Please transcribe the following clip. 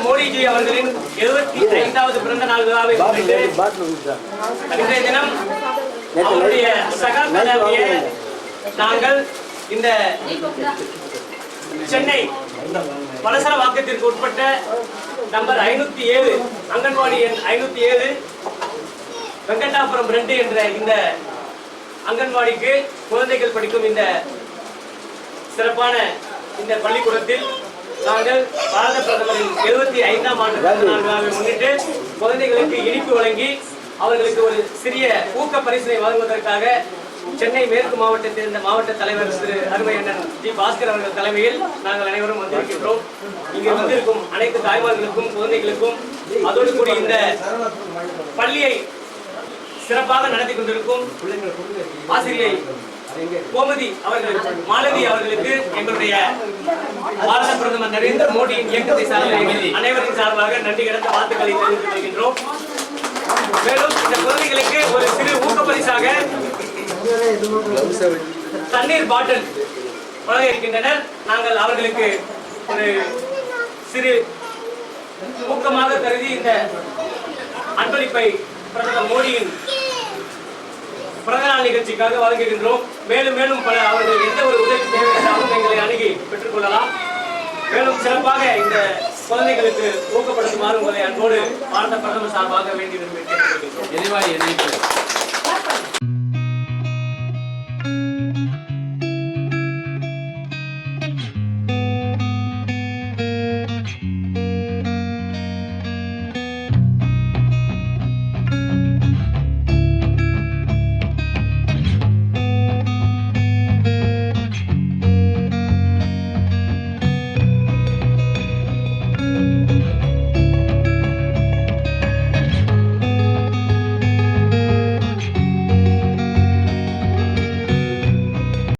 மோடிஜி அவர்களின் எழுபத்தி ஐந்தாவது பிறந்த நாள் விழாவை இன்றைய தினம் அவருடைய சகாப்தத்திய நாங்கள் இந்த சென்னை வலசர வாக்கத்திற்கு உட்பட்ட நம்பர் ஐநூத்தி ஏழு அங்கன்வாடி எண் ஐநூத்தி ஏழு வெங்கடாபுரம் ரெண்டு என்ற இந்த அங்கன்வாடிக்கு குழந்தைகள் படிக்கும் இந்த சிறப்பான இந்த பள்ளிக்கூடத்தில் நாங்கள் பாரத பிரதமரின் எழுபத்தி ஐந்தாம் ஆண்டு நாள் முன்னிட்டு குழந்தைகளுக்கு இனிப்பு வழங்கி அவர்களுக்கு ஒரு சிறிய ஊக்க பரிசனை வழங்குவதற்காக சென்னை மேற்கு மாவட்டத்தை சேர்ந்த மாவட்ட தலைவர் திரு அருமை அண்ணன் ஜி பாஸ்கர் அவர்கள் தலைமையில் நாங்கள் அனைவரும் வந்திருக்கின்றோம். இங்கு வந்திருக்கும் அனைத்து தாய்மார்களுக்கும் குழந்தைகளுக்கும் அதோடு கூடிய இந்த பள்ளியை சிறப்பாக நடத்தி கொண்டிருக்கும் ஆசிரியை கோமதி அவர்கள் மாலதி அவர்களுக்கு எங்களுடைய பாரத பிரதமர் நரேந்திர மோடியின் இயக்கத்தை சார்ந்த அனைவரின் சார்பாக நன்றி கிடந்த வாழ்த்துக்களை தெரிவித்துக் கொள்கின்றோம். மேலும் இந்த குழந்தைகளுக்கு ஒரு சிறு ஊக்கப்பரிசாக தண்ணீர் பாட்டில் வழங்க இருக்கின்றனர் நாங்கள் அவர்களுக்கு ஒரு சிறு ஊக்கமாக கருதி இந்த அன்பளிப்பை பிரதமர் மோடியின் பிறந்தநாள் நிகழ்ச்சிக்காக வழங்குகின்றோம் மேலும் மேலும் பல அவர்கள் எந்த ஒரு உதவி தேவை எங்களை அணுகி பெற்றுக்கொள்ளலாம் மேலும் சிறப்பாக இந்த குழந்தைகளுக்கு ஊக்கப்படுத்துமாறு உங்களை அன்போடு பாரத பிரதமர் சார்பாக வேண்டி விரும்பி கேட்டுக்கொள்கிறோம் எரிவாயு